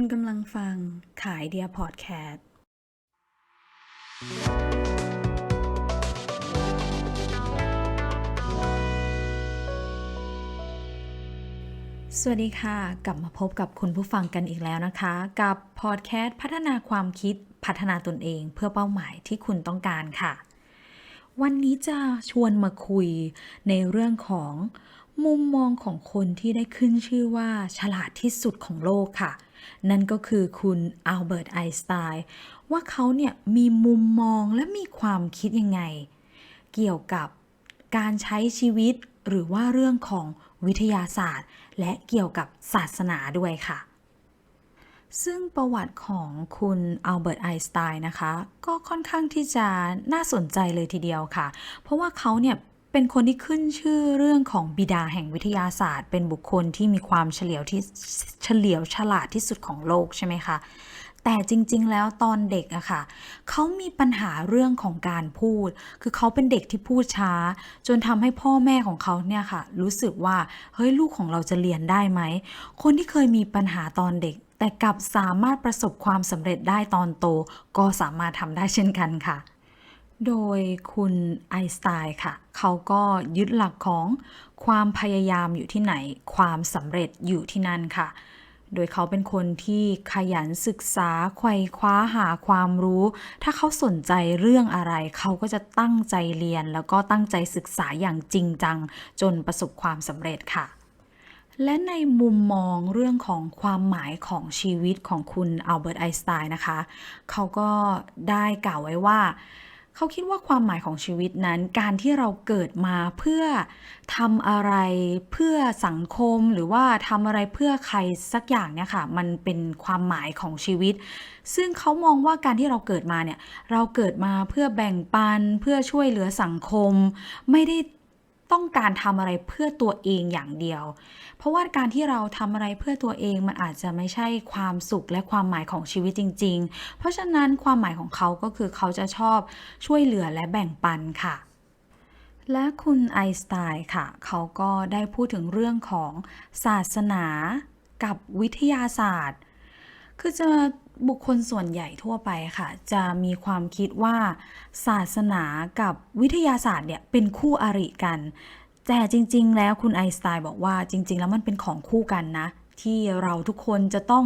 คุณกำลังฟังขายเดียพอดแคสต์ สวัสดีค่ะ กลับมาพบกับคุณผู้ฟังกันอีกแล้วนะคะ กับพอดแคสต์พัฒนาความคิดพัฒนาตนเองเพื่อเป้าหมายที่คุณต้องการค่ะ วันนี้จะชวนมาคุยในเรื่องของมุมมองของคนที่ได้ขึ้นชื่อว่าฉลาดที่สุดของโลกค่ะ นั่นก็คือคุณอัลเบิร์ตไอน์สไตน์ว่าเขาเนี่ยมีมุมมองและมีความคิดยังไง เกี่ยวกับการใช้ชีวิตหรือว่าเรื่องของวิทยาศาสตร์ และเกี่ยวกับศาสนาด้วยค่ะ ซึ่งประวัติของคุณอัลเบิร์ตไอน์สไตน์นะคะ ก็ค่อนข้างที่จะน่าสนใจเลยทีเดียวค่ะ เพราะว่าเขาเนี่ย เป็นคนที่ขึ้นชื่อเรื่องของบิดาแห่งวิทยาศาสตร์ เป็นบุคคลที่มีความเฉลียวที่เฉลียวฉลาดที่สุดของโลกใช่ไหมคะแต่จริง ๆ แล้วตอนเด็กอะค่ะเขามีปัญหาเรื่องของการพูด คือเขาเป็นเด็กที่พูดช้า จนทำให้พ่อแม่ของเขาเนี่ยค่ะ รู้สึกว่าเฮ้ยลูกของเราจะเรียนได้ไหม คนที่เคยมีปัญหาตอนเด็ก แต่กลับสามารถประสบความสำเร็จได้ตอนโต ก็สามารถทำได้เช่นกันค่ะ โดยคุณไอน์สไตน์ค่ะ เขาก็ยึดหลักของความพยายามอยู่ที่ไหน ความสำเร็จอยู่ที่นั่นค่ะ โดยเขาเป็นคนที่ขยันศึกษาไขว่คว้าหาความรู้ ถ้าเขาสนใจเรื่องอะไร เขาก็จะตั้งใจเรียน แล้วก็ตั้งใจศึกษาอย่างจริงจัง จนประสบความสำเร็จค่ะและในมุมมองเรื่องของความหมายของชีวิตของคุณอัลเบิร์ตไอน์สไตน์นะคะ เขาก็ได้กล่าวไว้ว่า เขาคิดว่าความหมายของชีวิตนั้น การที่เราเกิดมาเพื่อทำอะไรเพื่อสังคมหรือว่าทำอะไรเพื่อใครสักอย่างเนี่ยค่ะ มันเป็นความหมายของชีวิต ซึ่งเขามองว่าการที่เราเกิดมาเนี่ย เราเกิดมาเพื่อแบ่งปันเพื่อช่วยเหลือสังคม ไม่ได้ ต้องการทำอะไรเพื่อตัวเองอย่างเดียว เพราะว่าการที่เราทำอะไรเพื่อตัวเองมันอาจจะไม่ใช่ความสุขและความหมายของชีวิตจริง ๆ เพราะฉะนั้นความหมายของเขาก็คือเขาจะชอบช่วยเหลือและแบ่งปันค่ะ และคุณไอสไตน์ค่ะ เขาก็ได้พูดถึงเรื่องของศาสนากับวิทยาศาสตร์ คือจะ บุคคลส่วนใหญ่ทั่วไปค่ะ จะมีความคิดว่าศาสนากับวิทยาศาสตร์เนี่ยเป็นคู่อริกัน แต่จริง ๆ แล้วคุณไอน์สไตน์บอกว่าจริง ๆ แล้วมันเป็นของคู่กันนะที่เราทุกคนจะต้อง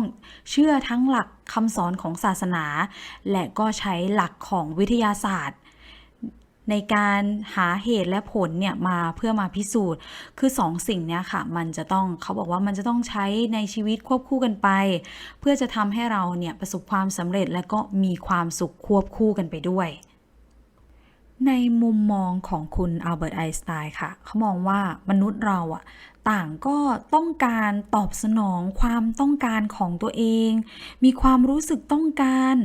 เชื่อทั้งหลักคำสอนของศาสนา และก็ใช้หลักของวิทยาศาสตร์ ในการหาเหตุและผลเนี่ยมาเพื่อมาพิสูจน์ คือสองสิ่งเนี้ยค่ะ มันจะต้องเขาบอกว่ามันจะต้องใช้ในชีวิตควบคู่กันไป เพื่อจะทำให้เราเนี่ยประสบความสำเร็จและก็มีความสุขควบคู่กันไปด้วย ในมุมมองของคุณอัลเบิร์ตไอน์สไตน์ค่ะ เขามองว่ามนุษย์เราอะต่างก็ต้องการตอบสนองความต้องการของตัวเอง มีความรู้สึกต้องการ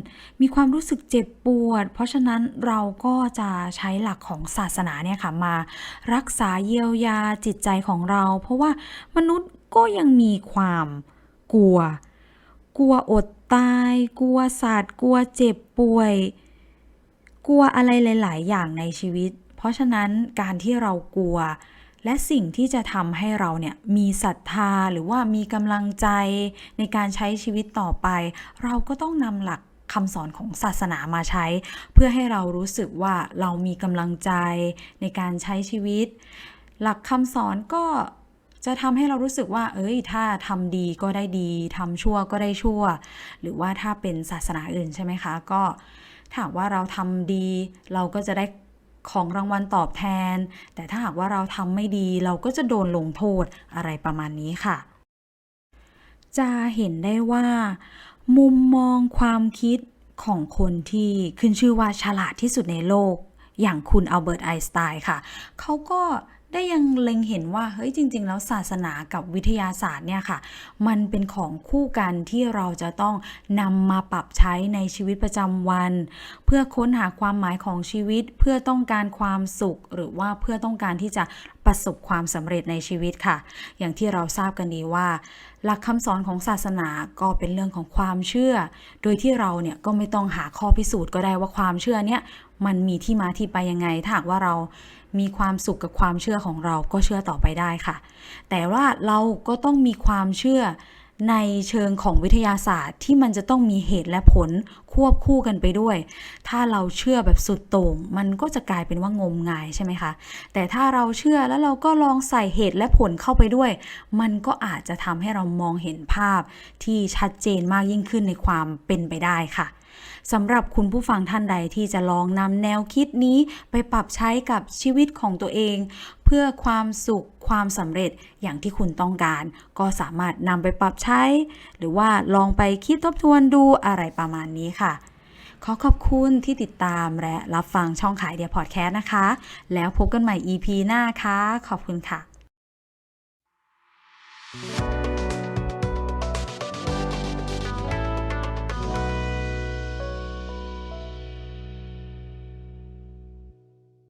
มีความรู้สึกเจ็บปวด เพราะฉะนั้นเราก็จะใช้หลักของศาสนาเนี่ยค่ะมา รักษาเยียวยาจิตใจของเรา เพราะว่ามนุษย์ก็ยังมีความกลัว กลัวอดตาย กลัวศาสตร์กลัวเจ็บป่วย กลัวอะไรหลาย ๆ อย่างในชีวิต เพราะฉะนั้นการที่เรากลัว และสิ่งที่จะทำให้เราเนี่ยมีศรัทธาหรือว่ามีกำลังใจในการใช้ชีวิตต่อไป เราก็ต้องนำหลักคำสอนของศาสนามาใช้ เพื่อให้เรารู้สึกว่าเรามีกำลังใจในการใช้ชีวิต หลักคำสอนก็จะทำให้เรารู้สึกว่า เอ้ย ถ้าทำดีก็ได้ดีทำชั่วก็ได้ชั่ว หรือว่าถ้าเป็นศาสนาอื่นใช่ไหมคะ ก็ ถามว่าเราทำดี เราก็จะได้ของรางวัลตอบแทน แต่ถ้าหากว่าเราทำไม่ดีเราก็จะโดนลงโทษอะไรประมาณนี้ค่ะ จะเห็นได้ว่า มุมมองความคิดของคนที่ขึ้นชื่อว่าฉลาดที่สุดในโลก อย่างคุณอัลเบิร์ตไอน์สไตน์ค่ะ เขาก็ได้ยังเล็งเห็นว่าเฮ้ยจริง ๆ แล้วศาสนากับวิทยาศาสตร์เนี่ยค่ะ มันเป็นของคู่กันที่เราจะต้องนำมาปรับใช้ในชีวิตประจำวัน เพื่อค้นหาความหมายของชีวิตเพื่อต้องการความสุข หรือว่าเพื่อต้องการที่จะประสบความสำเร็จในชีวิตค่ะ อย่างที่เราทราบกันดีว่า หลักคำสอนของศาสนาก็เป็นเรื่องของความเชื่อ โดยที่เราเนี่ยก็ไม่ต้องหาข้อพิสูจน์ก็ได้ว่าความเชื่อเนี่ยมันมีที่มาที่ไปยังไงถ้าหากว่าเรามีความสุขกับความเชื่อของเราก็เชื่อต่อไปได้ค่ะ แต่ว่าเราก็ต้องมีความเชื่อ ในเชิงของวิทยาศาสตร์ที่มันจะต้องมีเหตุและผลควบคู่กันไปด้วย ถ้าเราเชื่อแบบสุดโต่งมันก็จะกลายเป็นว่างมงายใช่ไหมคะ แต่ถ้าเราเชื่อแล้วเราก็ลองใส่เหตุและผลเข้าไปด้วย มันก็อาจจะทำให้เรามองเห็นภาพที่ชัดเจนมากยิ่งขึ้นในความเป็นไปได้ค่ะ สำหรับคุณผู้ฟังท่านใดที่จะลองนำแนวคิดนี้ไปปรับใช้กับชีวิตของตัวเอง เพื่อความสุขความสำเร็จอย่างที่คุณต้องการ ก็สามารถนำไปปรับใช้ หรือว่าลองไปคิดทบทวนดูอะไรประมาณนี้ค่ะขอขอบคุณที่ติดตามและรับฟังช่องขายเดียพอดแคสต์นะคะ แล้วพบกันใหม่ EP หน้าค่ะ ขอบคุณค่ะ